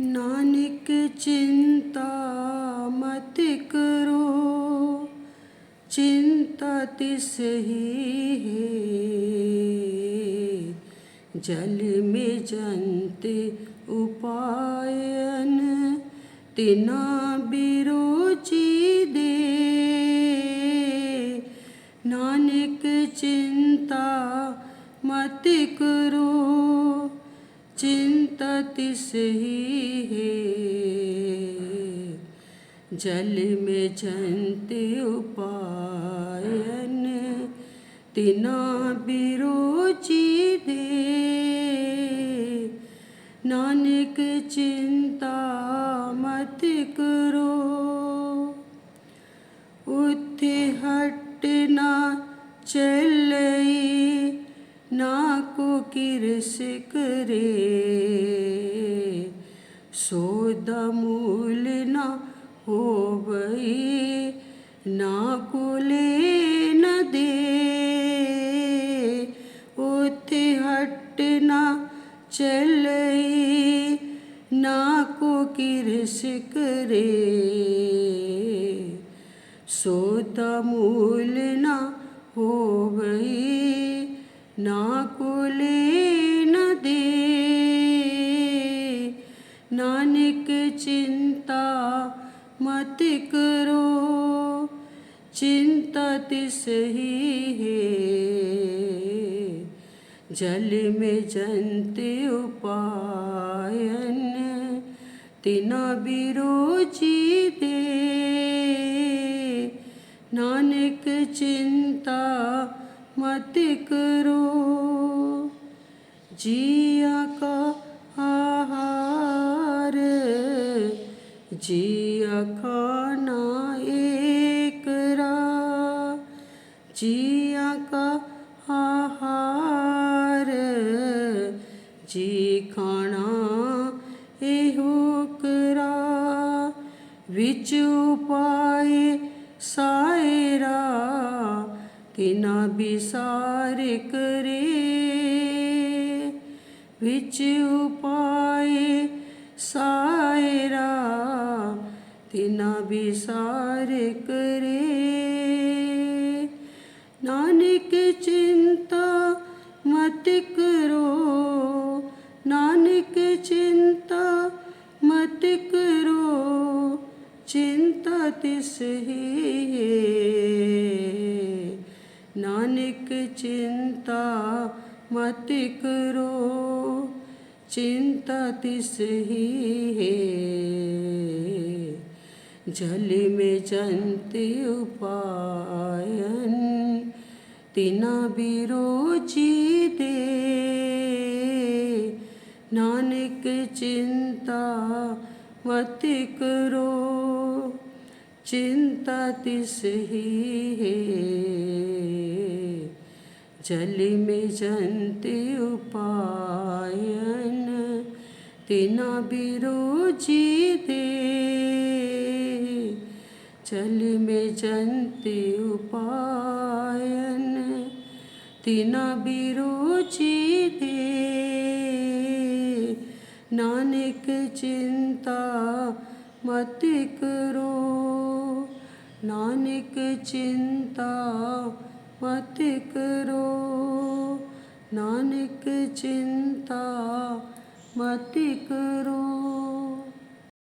नानक चिंता मत करो, चिंता तिस ही है। जल में जंत उपायन, तिना बिरोची दे। नानक चिंता मत करो, चिंता तिस ही जल में जंत उपायन, तिना बिरोचि दे। नानक चिंता मत करो उथे हटना चल ना को किरस करे। सोदा मूल ना हो गई ना कोले न दे। उते हट ना चलई, ना को किरस करे सोता मूल ना होवई, ना कोले न दे। नानक चिंता मत करो। चिंता तिस ही है। जल में जनते उपायन, तिना बिरोची दे। नानक चिंता मत करो। जिया का ਜੀਆ ਖਾਣਾ ਏਕ ਰਾ ਜੀਆ ਕਾ ਆਹਾਰ ਜੀ ਖਾਣਾ ਇਹੋ ਕਰਾ ਵਿੱਚ ਉਪਾਏ ਸਾਇਰਾ ਤਿਨਾ ਬਿਸਾਰ ਕਰੇ ਵਿੱਚ ਉਪਾਏ तिना विसार करे। नानक चिंता मत करो। नानक चिंता मत करो। चिंता तिस ही। नानक चिंता मत करो। चिंता तिस ही है। जल में चंति उपायन, तिना बिरोची दे नानक चिंता मत करो, चिंता तिस ही है। जल में जंति उपायन, तिना बिरोची दे चल में जनते उपायन, तिना बिरुचि दे। नानक चिंता मत करो, नानक चिंता मत करो, नानक चिंता मत करो।